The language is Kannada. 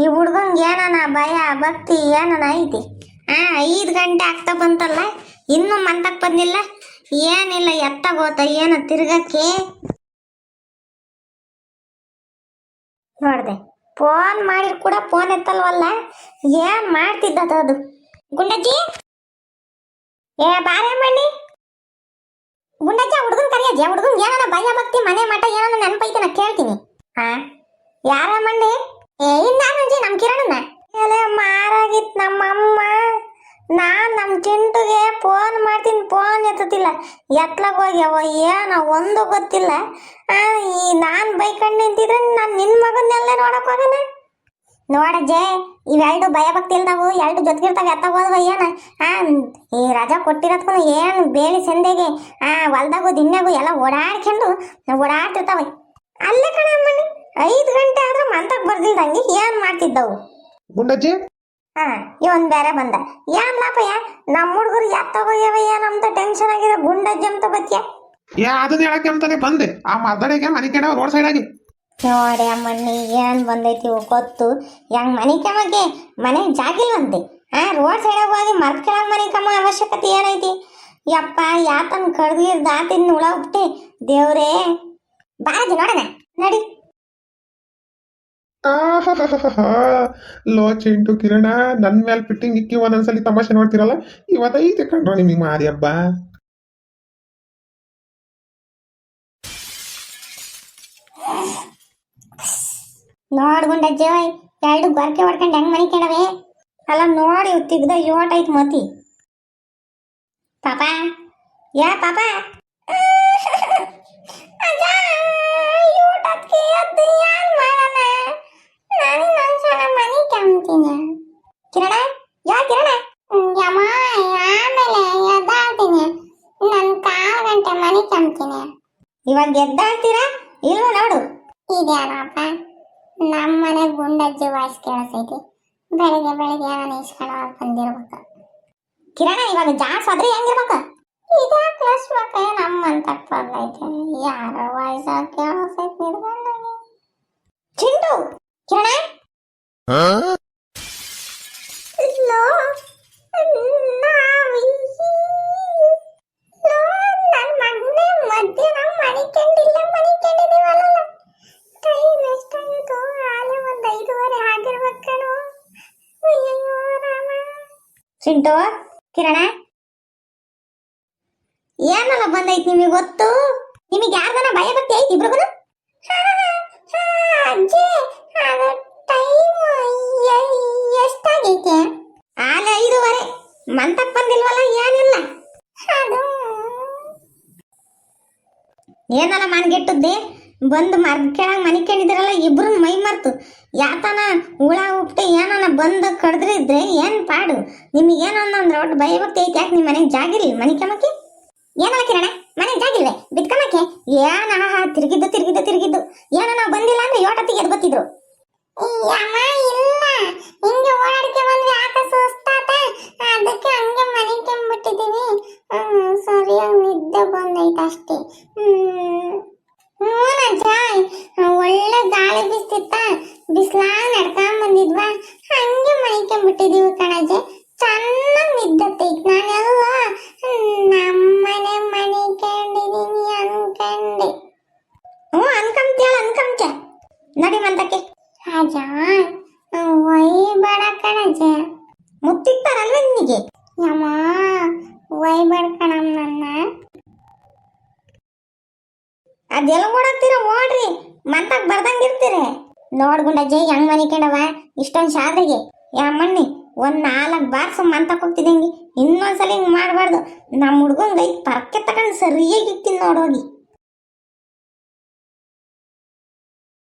ಈ ಹುಡ್ಗಂಗೆ ಏನನ ಭಯ, ಭಕ್ತಿ ಏನನ ಐತಿ? ಆ, ಐದು ಗಂಟೆ ಆಗ್ತಾ ಬಂತಲ್ಲ, ಇನ್ನೂ ಮಂತಕ್ಕೆ ಬಂದಿಲ್ಲ? ಏನಿಲ್ಲ ಎತ್ತ ಏನೋ ತಿರ್ಗಕ್ಕೆ? ನೋಡ್ದೆ, ಫೋನ್ ಮಾಡಿ ಕೂಡ ಫೋನ್ ಎತ್ತಲ್ವಲ್ಲ? ಏನ್ ಮಾಡ್ತಿದ್ದ ಅದು? ಗುಂಡಜ್ಜಿ? ಏ ಬಾರೆ ಮಣ್ಣಿ ಗುಂಡಜ್ಜ, ಹುಡುಗನ್ ಕರಿಯಜ್ಜ ಹುಡುಗನ್ ಏನನ ಭಯ, ಭಕ್ತಿ, ಮನೆ ಮಠ ಏನನ ನೆನಪೈತೆ ನಾ ಕೇಳ್ತೀನಿ. ಹಾ ಯಾರ ಮಂಡಿ ಏ ಇನ್ನಾನಜ್ಜಿ ನಮ್ ಕಿರಣನ ಎಲೆ ಮಾರಾಗಿತ್ ನಮ್ಮಮ್ಮ. ನಾನ್ ನಮ್ ಚಿಂಟುಗೆ ಫೋನ್ ಮಾಡ್ತೀನಿ ಫೋನ್ ಎತ್ತುತ್ತಿಲ್ಲ ಎತ್ಲಕ್ ಹೋಗ್ಯಾವ ಏನ ಒಂದು ಗೊತ್ತಿಲ್ಲ. ಈ ನಾನ್ ಬೈಕಂಡ್ ನಿಂತಿದ್ರೆ ನಾನ್ ನಿನ್ ಮಗನ್ನೆಲ್ಲ ನೋಡಕ್ ಹೋಗನ. ನೋಡಜ್ಜೆ ಇವೆರಡು ಭಯ ಭಕ್ತಿ ಇಲ್ದಾವು ಎರಡು ಜೊತೆಗಿರ್ತಾವ ಎತ್ತ ಹೋದ್ವ ಏನ? ಆ, ಈ ರಜಾ ಕೊಟ್ಟಿರೋದ್ಕು ಏನು ಬೇಳಿ ಸಂದೆಗೆ, ಆ, ಹೊಲ್ದಾಗು ದಿನ್ನಾಗು ಎಲ್ಲ ಓಡಾಡ್ಕೊಂಡು, ಓಡಾಡ್ತಿರ್ತಾವ. ಅಲ್ಲೇ ಕಣ ಅಮ್ಮನಿ ಐದು ಗಂಟೆ ಮಂತಕ್ ಬರ್ದಿಲ್ದಂಗೆ ಏನ್ ಮಾಡ್ತಿದ್ದವು? ಗುಂಡಜ್ಜಿ? ಹಾ ಇವನ್ ಬೇರೆ ಬಂದ. ಏನ್ ಲಾಪಯ್ಯ? ನಮ್ಮ ಹುಡುಗರು ಎತ್ತಗೋಗ್ಯವ ಏನಂತ ಟೆನ್ಷನ್ ಆಗಿರೋ ಗುಂಡಜ್ಜಿ ಅಂತ ಬತ್ತಿಯ ಯಾ ಅದನ್ನ ಹೇಳಕ್ಕೆ ಅಂತಾನೆ ಬಂದೆ. ಆ ಮರ್ದಡೆಗೆ ಮನೆ ಕೆಡ ರೋಡ್ ಸೈಡ್ ಆಗಿ. ನೋಡಿ ಅಮ್ಮಣ್ಣಿ ಏನ್ ಬಂದೈತಿ ಗೊತ್ತು. ಹೆಂಗ್ ಮನೆ ಕಮಗೆ ಮನೆ ಜಾಗಿಲ್ವಂತೆ ಆ ರೋಡ್ ಸೈಡ್ ಹೋಗಿ ಮರ್ತ್ ಕೆಳಗ್ ಮನೆ ಕಮ್ಮ ಅವಶ್ಯಕತೆ ಏನೈತಿ? ಯಪ್ಪ ಯಾತನ್ ಕಡ್ದಿರ್ ದಾತಿನ್ ಹುಳ ಹುಟ್ಟಿ ದೇವ್ರೇ ಬಾರದಿ ನೋಡಣ. ನಡಿ. ಲೋ ಇಂಟು ಕಿರಣ, ನನ್ ಮೇಲೆ ಫಿಟ್ಟಿಂಗ್ ಇಕ್ಕಿ ಒಂದೊಂದ್ಸಲಿ ತಮಾಷೆ ನೋಡ್ತಿರಲ್ಲ? ಇವತ್ತೈತೆ ಕಂಡ್ರ ನಿಮಗೆ ಮಾರಿ ಹಬ್ಬ. ನೋಡ್ಕೊಂಡ ಗುಂಡಜ್ಜಿ ಎರಡು ಬರ್ಕೆ ಹೊಡ್ಕೊಂಡು ಹೆಂಗ್ ಮನಿ ಕೇಳವೆ? ಅಲ್ಲ ನೋಡಿ, ತಿಗ್ದ ಯೋಟ್ ಐತ್ ಮತಿ. ಪಾಪ? ಯಾ ಪಾಪ ಅಜ್ಜ, ಯೂಟಕ್ಕೆ ಎದ್ದು ಏನ್ ಮಾಡಣ? ನಾನು ಇನ್ನೊಂದ್ಸಲ ಮನೆ ಕೆಮ್ತೀನಿ. ಕಿರಣ ಯಾ ಕಿರಣ ಹ್ಮ್, ಯಮ್ಮ ಆಮೇಲೆ ಎದ್ದಾಳ್ತೀನಿ ನನ್ ಕಾಲ್ ಗಂಟೆ ಮನೆ ಕೆಮ್ತೀನಿ ಇವಾಗ ಗೆದ್ದಾಡ್ತೀರಾ ಇಲ್ವಾ ನೋಡು. ಇದ್ಯಾನಪ್ಪ? ನಮ್ಮನೆ ಗುಂಡಜ್ಜಿ ವಾಯ್ಸ್ ಕೇಳಿಸೈತಿ. ಬೆಳಿಗ್ಗೆ ಬೆಳಿಗ್ಗೆ ನಾನು ಇಸ್ಕೊಂಡು ಬಂದಿರ್ಬೇಕು. ಕಿರಣ ಇವಾಗ ಜಾಡ್ಸ್ ಆದ್ರೆ ಹೆಂಗಿರ್ಬೇಕು? ಇದೇ ಕ್ಲಾಸ್ ಮಕ್ಕ ನಮ್ಮಂತ ಐತೆ. ಯಾರ ವಾಯ್ಸ್ ಕೇಳಿಸೈತಿ ಚಿಂಟು ಕಿರಣ? ಮಣಿಕೊಂಡಿಲ್ಲ ಮಣಿಕಂಡಿದೀವಲ್ಲ ಟೈಮ್ ಎಷ್ಟಾಗಿತ್ತು ಆಲೆ ಒಂದು ಐದೂವರೆ ಆಗಿರ್ಬೇಕೇನೋ ಅಯ್ಯಯ್ಯೋ, ರಾಮ. ಚಿಂಟು, ಕಿರಣ. ಏನಲ್ಲ ಬಂದೈತಿ ನಿಮಗೆ ಗೊತ್ತು? ನಿಮಗೆ ಯಾರ್ದನ ಭಯ ಭಕ್ತಿ ಐತಿ ಇಬ್ರಿಗೂ ಅಜ್ಜಿ ಟೈಮ್ ಎಷ್ಟಾಗೈತೆ? ಆಲೆ ಐದೂವರೆ. ಮಂತಕ್ ಬಂದಿಲ್ವಲ್ಲ ಏನಿಲ್ಲ ಅದು ಏನಲ್ಲ ಮನ್ಗೆಟ್ಟದ್ದೆ ಬಂದು ಮರ್ದ ಕೆಳಗೆ ಮನೆ ಕೇಳಿದ್ರಲ್ಲ ಇಬ್ರು ಮೈ ಮರ್ತು. ಯಾತನ ಹುಳ ಉಪ್ಟೆ ಏನನ ಬಂದು ಕಡ್ದ್ರಿದ್ರೆ ಏನ್ ಪಾಡು? ನಿಮಗೇನಂದ್ರೆ ಒಟ್ಟು ಭಯಭಕ್ತಿ ಐತೆ, ಯಾಕೆ ನಿಮ್ಮ ಮನೆಗೆ ಜಾಗಿರ್ಲಿ? ಮನೆ ಕಮಕ್ಕೆ ಏನಲ್ಲ ಕಿರಣ ಮನೆ ಜಾಗಿಲ್ವೆ ಬಿತ್ಕಮಕ್ಕೆ ಏನ ತಿರುಗಿದ್ದು ತಿರುಗಿದ್ದು ತಿರುಗಿದ್ದು. ಏನೋ ನಾವು ಬಂದಿಲ್ಲ ಅಂದ್ರೆ ಯೋಟತ್ತಿಗೆ ಎದ್ ಬತ್ತಿದ್ರು ಹಿಂಗೆ ಓಡಾಡ್ಕೆ ಯಾಕೆ ಸುಸ್ತಾತ. ಅದಕ್ಕೆ ಹಂಗೆ ಮನೆ ಕೆಂಬಿಟ್ಟಿದೀವಿ ಸರಿಯಾಗಿ ಬಂದೈತೆ ಅಷ್ಟೇ ಹ್ಞೂನಜ್ಜ ಒಳ್ಳೆ ಗಾಳಿ ಬಿಸ್ತಿತ್ತ. ಬಿಸ್ಲಾಗ ನಡ್ಕೊಂಡ್ ಬಂದಿದ್ವಾ? ಹಂಗೆ ಮನೆ ಕೆಂಬಿಟ್ಟಿದೀವಿ ಕಣಜ್ಜೆ. ಚೆನ್ನಾಗಿ ನಿದ್ದತ್ತೈತೆ ನಾನೆಲ್ಲ. ನಮ್ಮನೆ ಮನೆ ಕಂಡಿದೀನಿ ಅನ್ಕಂಡೆ. ಹ್ಞೂ ಅನ್ಕಂತೀಯ ಅನ್ಕಂತ ನಡಿ ಮಂದಕ್ಕೆ ಅಜ್ಜ ಒಯ್ಬೇಡ ಕಣಜೆ ಮುತ್ತಿಟ್ಟಾರಲ್ವ ನಿನಗೆ? ಯಮ್ಮ ಒಯ್ಬೇಡ ಕಣಮ್ಮ ನನ್ನ. ಅದೆಲ್ಲ ಓಡಾಡ್ತೀರ ಓಡ್ರಿ ಮತ್ತಾಗ ಬರ್ದಂಗ ಇರ್ತೀರಿ. ನೋಡ್ ಗುಂಡಜ್ಜಿ, ಹೆಂಗ್ ಮನಿಕೊಂಡವ ಇಷ್ಟೊಂದ್ ಶಾದ್ರಿಗೆ ಯಮ್ಮಣ್ಣಿ ಒಂದ್ ನಾಲ್ಕು ಬಾರ್ಸ ಮಂತಕ್ ಹೋಗ್ತಿದ್ದಂಗೆ. ಇನ್ನೊಂದ್ಸಲ ಹಿಂಗ್ ಮಾಡಬಾರ್ದು. ನಮ್ಮ ಹುಡ್ಗಂಗ್ ಪರಕ್ಕೆ ಪರ್ಕೆ ತಗೊಂಡ್ ಸರಿಯಾಗಿ ಇಕ್ತೀನಿ ನೋಡೋಗಿ